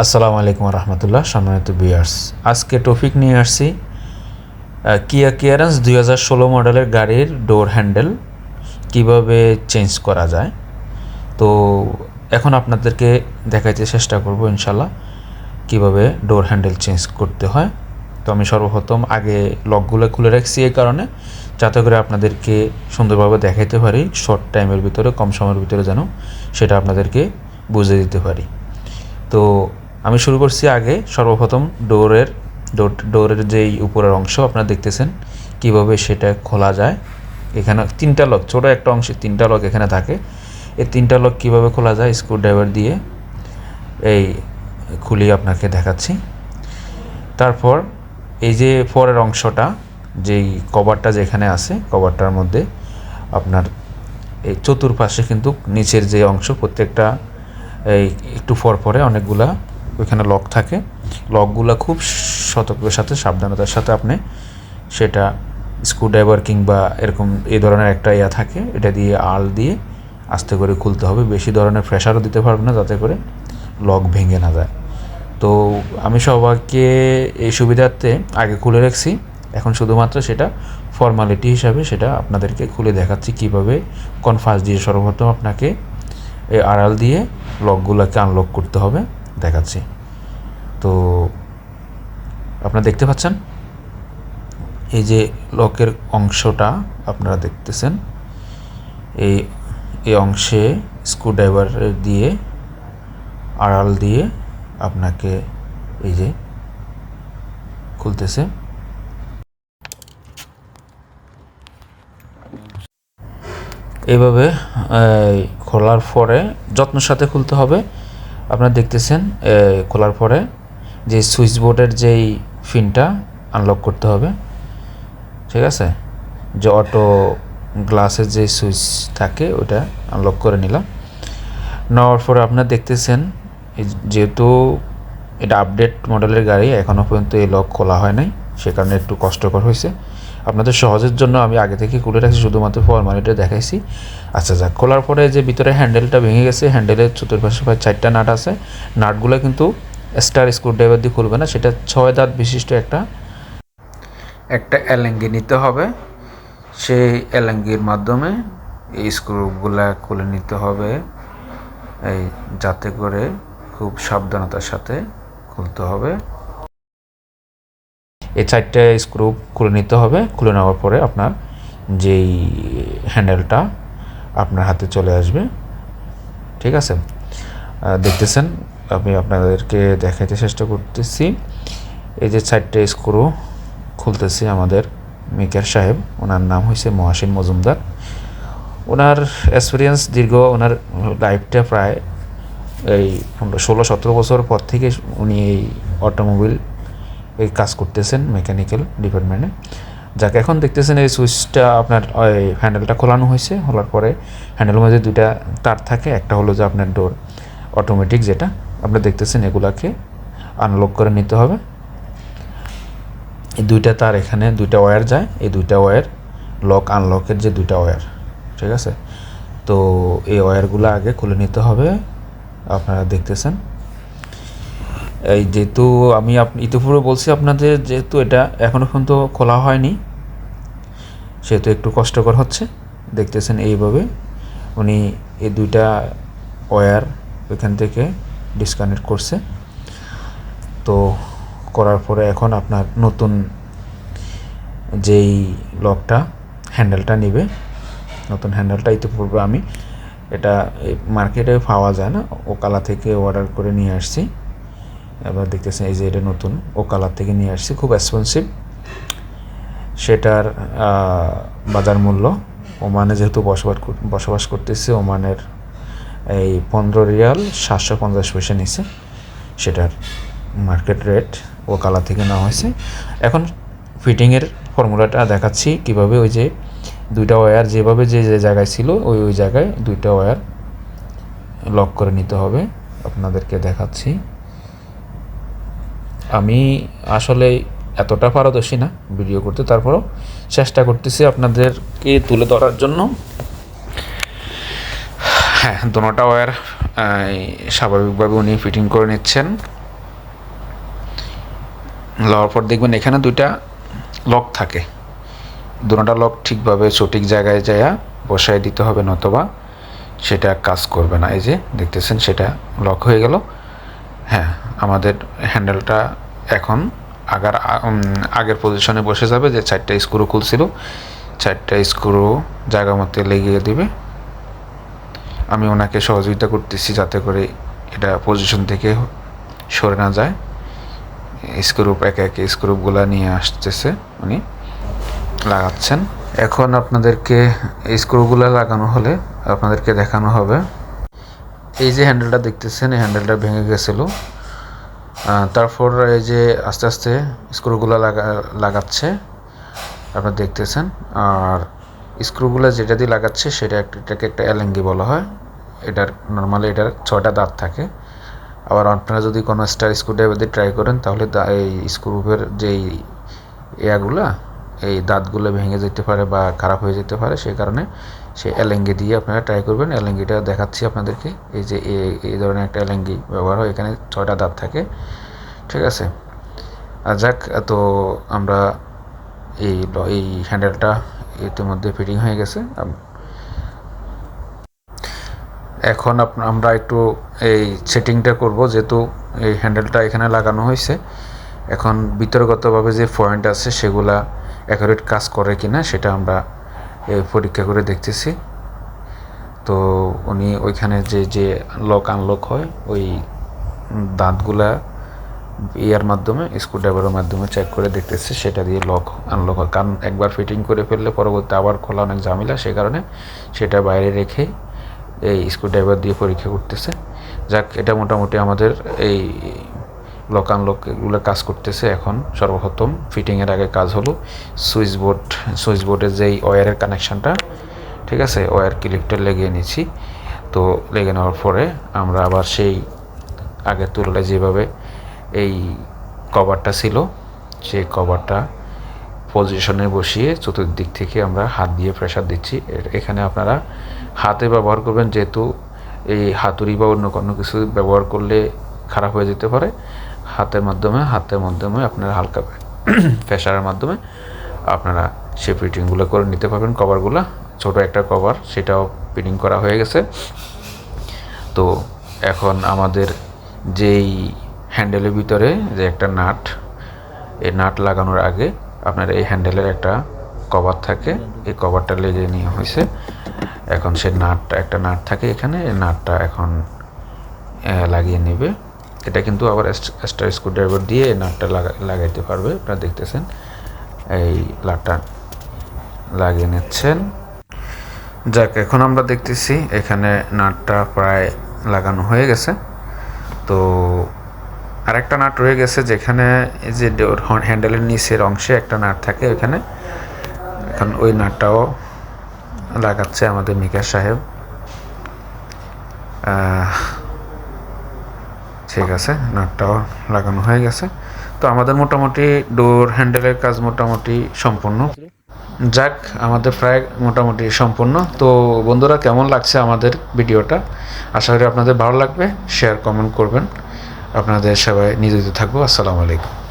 আসসালামু আলাইকুম রহমতুল্লাহ, সম্মানিত বিয়ার্স আজকে টপিক নিয়ে আসছি কিয়া কিয়ারেন্স দুই হাজার ষোলো মডেলের গাড়ির ডোর হ্যান্ডেল কীভাবে চেঞ্জ করা যায়। তো এখন আপনাদেরকে দেখাইতে চেষ্টা করব ইনশাল্লাহ কীভাবে ডোর হ্যান্ডেল চেঞ্জ করতে হয়। তো আমি সর্বপ্রথম আগে লকগুলো খুলে রাখছি এই কারণে, যাতে করে আপনাদেরকে সুন্দরভাবে দেখাইতে পারি শর্ট টাইমের ভিতরে, কম সময়ের ভিতরে যেন সেটা আপনাদেরকে বুঝে দিতে পারি। তো আমি শুরু করছি আগে সর্বপ্রথম ডোরের ডোর ডোরের যেই উপরের অংশ, আপনারা দেখতেছেন কীভাবে সেটা খোলা যায়। এখানে তিনটা লক, ছোটো একটা অংশে তিনটা লক এখানে থাকে। এই তিনটা লক কীভাবে খোলা যায়? স্ক্রু ড্রাইভার দিয়ে এই খুলি আপনাকে দেখাচ্ছি। তারপর এই যে পরের অংশটা, যেই কভারটা যেখানে আছে, কভারটার মধ্যে আপনার এই চতুর্পাশে কিন্তু নিচের যে অংশ, প্রত্যেকটা এই একটু পর পরে অনেকগুলা ওইখানে লক থাকে। লকগুলো খুব সতর্কের সাথে, সাবধানতার সাথে আপনি সেটা স্ক্রুড্রাইভার কিংবা এরকম এই ধরনের একটা ইয়া থাকে, এটা দিয়ে আল দিয়ে আস্তে করে খুলতে হবে। বেশি ধরনের প্রেশারও দিতে পারবে না, যাতে করে লক ভেঙে না যায়। তো আমি সবাইকে এই সুবিধার্থে আগে খুলে রাখছি। এখন শুধুমাত্র সেটা ফর্মালিটি হিসাবে সেটা আপনাদেরকে খুলে দেখাচ্ছি কীভাবে কোন দিয়ে সর্বপ্রথম আপনাকে এই আড়াল দিয়ে লকগুলোকে আনলক করতে হবে। দেখাচ্ছি। তো আপনারা দেখতে পাচ্ছেন? এই যে লকের অংশটা আপনারা দেখতেছেন। এই এই অংশে স্ক্রুড্রাইভার দিয়ে আড়াল দিয়ে আপনাকে এই যে খুলতেছে। এইভাবে এই, খোলার পরে যত্নের সাথে খুলতে হবে। আপনারা দেখতেছেন খোলার পরে যে সুইচ বোর্ডের যেই ফিনটা আনলক করতে হবে, ঠিক আছে? যে অটো গ্লাসের যে সুইচ থাকে, ওটা আনলক করে নিলাম। নেওয়ার পরে আপনারা দেখতেছেন যেহেতু এটা আপডেট মডেলের গাড়ি এখনও পর্যন্ত এই লক খোলা হয় নাই, সে কারণে একটু কষ্টকর হয়েছে। আপনাদের সহজের জন্য আমি আগে থেকে খুলে রাখছি, শুধুমাত্র ফর্মালিটি দেখাইছি। আচ্ছা যাক, খোলার পরে যে ভিতরে হ্যান্ডেলটা ভেঙে গেছে হ্যান্ডেলের চতুর্পাশে প্রায় চারটা নাট আছে। নাটগুলো কিন্তু স্টার স্ক্রুড্রাইভার দিয়ে খুলবে না, সেটা ছয় দাঁত বিশিষ্ট একটা একটা এলেঙ্গি নিতে হবে। সেই এলেঙ্গির মাধ্যমে এই স্ক্রুগুলা খুলে নিতে হবে। এই যাতে করে খুব সাবধানতার সাথে খুলতে হবে। এই চারটে স্ক্রু খুলে নিতে হবে। খুলে নেওয়ার পরে আপনার যেই হ্যান্ডেলটা আপনার হাতে চলে আসবে। ঠিক আছে? দেখতেছেন, আমি আপনাদেরকে দেখাইতে চেষ্টা করতেছি। এই যে চারটে স্ক্রু খুলতেছি আমাদের মেকার সাহেব। ওনার নাম হয়েছে মহাসিন মজুমদার। ওনার এক্সপিরিয়েন্স দীর্ঘ, ওনার লাইফটা প্রায় এই ষোলো, সতেরো বছর পর থেকে উনি এই অটোমোবিল এই কাজ করতেছেন মেকানিক্যাল ডিপার্টমেন্টে যাকে, এখন দেখতেছেন এই সুইচটা আপনার ওই হ্যান্ডেলটা খোলানো হয়েছে, খোলার পরে হ্যান্ডেলের মধ্যে দুইটা তার থাকে, একটা হলো যে আপনার ডোর অটোমেটিক যেটা। আপনি দেখতেছেন এগুলাকে আনলক করে নিতে হবে। এই দুইটা তার এখানে, দুইটা ওয়্যার যায়, এই দুইটা ওয়্যার লক আনলকের যে দুইটা ওয়্যার ঠিক আছে? তো এই ওয়্যারগুলো আগে খুলে নিতে হবে। আপনারা দেখতেছেন। এই যেহেতু আমি ইতিপূর্বে বলছি আপনাদের যেহেতু এটা এখনও পর্যন্ত খোলা হয়নি, সেহেতু একটু কষ্টকর হচ্ছে। দেখতেছেন এইভাবে উনি এই দুইটা ওয়্যার ওইখান থেকে ডিসকানেক্ট করছে। তো করার পরে এখন আপনার নতুন যেই লকটা হ্যান্ডেলটা নিবে, নতুন হ্যান্ডেলটা ইতিপূর্বে আমি, এটা মার্কেটে পাওয়া যায় না ওকালা থেকে অর্ডার করে নিয়ে আসছি। এবার দেখতেছেন এই যে এটা নতুন, ও কালার থেকে নিয়ে আসছি, খুব এক্সপেন্সিভ সেটার বাজার মূল্য, ওমানে যেহেতু বসবাস বসবাস করতেছে, ওমানের এই পনেরো রিয়াল সাতশো পঞ্চাশ পয়সা নিছে। সেটার মার্কেট রেট ও কালার থেকে নেওয়া হয়েছে। এখন ফিটিংয়ের ফর্মুলাটা দেখাচ্ছি কীভাবে ওই যে দুইটা ওয়্যার যেভাবে যে যে জায়গায় ছিল, ওই ওই জায়গায় দুইটা ওয়্যার লক করে নিতে হবে। আপনাদেরকে দেখাচ্ছি। আমি আসলে এতটা পারদর্শী না ভিডিও করতে, তারপরও চেষ্টা করতেছি আপনাদেরকে তুলে ধরার জন্য। হ্যাঁ দোনোটা ওয়্যার স্বাভাবিকভাবে উনি ফিটিং করে নিচ্ছেন। লওয়ার পর দেখবেন এখানে দুইটা লক থাকে। দুটা লক ঠিকভাবে সঠিক জায়গায় যায়া বসায় দিতে হবে নতবা সেটা কাজ করবে না। এই যে দেখতেছেন সেটা লক হয়ে গেল। হ্যাঁ আমাদের হ্যান্ডেলটা এখন আগার আগের পজিশনে বসে যাবে যে চারটা স্ক্রু খুলছিল। চারটা স্ক্রু জায়গা মতো লেগিয়ে দিবে। আমি ওনাকে সহযোগিতা করতেছি যাতে করে এটা পজিশন থেকে সরে না যায়। স্ক্রুপ একে একে স্ক্রুপগুলো নিয়ে আসতেছে উনি। লাগাচ্ছেন। এখন আপনাদেরকে স্ক্রুগুলো লাগানো হলে আপনাদেরকে দেখানো হবে। এই যে হ্যান্ডেলটা দেখতেছেন, এই হ্যান্ডেলটা ভেঙে গেছিল। তারপর এই যে আস্তে আস্তে স্ক্রুগুলো লাগা, লাগাচ্ছে, আপনারা দেখতেছেন। আর স্ক্রুগুলো যেটা দিয়ে লাগাচ্ছে, সেটা একটা, এটাকে একটা অ্যালেঙ্গি বলা হয়। এটার নর্মালি এটার ছয়টা দাঁত থাকে। আবার আপনারা যদি কোনো স্টার স্ক্রুড্রাইভার দিয়ে ট্রাই করেন, তাহলে এই স্ক্রুপের যেই ইয়াগুলা এই দাঁতগুলো ভেঙে যেতে পারে বা খারাপ হয়ে যেতে পারে, সেই কারণে সেই এলেঙ্গি দিয়ে আপনারা ট্রাই করবেন। এলেঙ্গিটা দেখাচ্ছি আপনাদেরকে। এই যে এই ধরনের একটা এলেঙ্গি ব্যবহার হয়, এখানে ছয়টা দাঁত থাকে। ঠিক আছে? আর যাক, তো আমরা এই এই হ্যান্ডেলটা ইতিমধ্যে ফিটিং হয়ে গেছে। এখন আমরা একটু এই সেটিংটা করব, যেহেতু এই হ্যান্ডেলটা এখানে লাগানো হয়েছে। এখন বিতর্গতভাবে যে পয়েন্ট আছে, সেগুলা অ্যাকুরেট কাজ করে কিনা সেটা আমরা পরীক্ষা করে দেখতেছি। তো উনি ওইখানে যে যে লক আনলক হয়, ওই দাঁতগুলা ইয়ার মাধ্যমে স্ক্রুড্রাইভারের মাধ্যমে চেক করে দেখতেছে, সেটা দিয়ে লক আনলক হয়। কারণ একবার ফিটিং করে ফেললে পরবর্তী আবার খোলা অনেক ঝামেলা সেই কারণে সেটা বাইরে রেখে এই স্ক্রুড্রাইভার দিয়ে পরীক্ষা করতেছে। যাক, এটা মোটামুটি আমাদের এই লক আনলক এগুলো কাজ করতেছে এখন সর্বপ্রথম। ফিটিংয়ের আগে কাজ হলো। সুইচ বোর্ড সুইচ বোর্ডের যেই ওয়্যারের কানেকশানটা ঠিক আছে? ওয়্যার ক্লিপটা লেগে নিয়েছি। তো লেগে নেওয়ার পরে আমরা আবার সেই আগের তুলনায় যেভাবে এই কভারটা ছিল, সেই কভারটা পজিশনে বসিয়ে চতুর্দিক থেকে আমরা হাত দিয়ে প্রেশার দিচ্ছি। এখানে আপনারা হাতে ব্যবহার করবেন, যেহেতু এই হাতুড়ি বা অন্য কোনো কিছু ব্যবহার করলে খারাপ হয়ে যেতে পারে। হাতের মাধ্যমে হাতের মাধ্যমে আপনারা হালকা প্রেশারের মাধ্যমে আপনারা সে ফিটিংগুলো করে নিতে পারবেন। কভারগুলো, ছোট একটা কভার, সেটাও ফিটিং করা হয়ে গেছে। তো এখন আমাদের যেই হ্যান্ডেলের ভিতরে যে একটা নাট এই নাট লাগানোর আগে আপনার এই হ্যান্ডেলের একটা কভার থাকে। এই কভারটা লেগে নিয়ে হয়েছে। এখন সে নাটটা একটা নাট থাকে এখানে, এই নাটটা এখন লাগিয়ে নেবে। এটা কিন্তু আবার স্টার স্ক্রুড্রাইভার দিয়ে নাটটা লাগা, লাগাইতে পারবে। আপনারা দেখতেছেন। এই লাটটা লাগিয়ে নিচ্ছেন। যাক, এখন আমরা দেখতেছি এখানে নাটটা প্রায় লাগানো হয়ে গেছে। তো আরেকটা নাট রয়ে গেছে যেখানে এই যে হ্যান্ডেলের নিচের অংশে একটা নাট থাকে ওইখানে। এখন ওই নাটটাও লাগাচ্ছে আমাদের মিকা সাহেব। ঠিক আছে, নাটটাও লাগানো হয়ে গেছে। তো আমাদের মোটামুটি ডোর হ্যান্ডেলের কাজ মোটামুটি সম্পূর্ণ। যাক, আমাদের প্রায় মোটামুটি সম্পূর্ণ। তো বন্ধুরা, কেমন লাগছে আমাদের ভিডিওটা? আশা করি আপনাদের ভালো লাগবে। শেয়ার কমেন্ট করবেন। আপনাদের সবাই নিয়োজিত থাকব। আসসালামু আলাইকুম।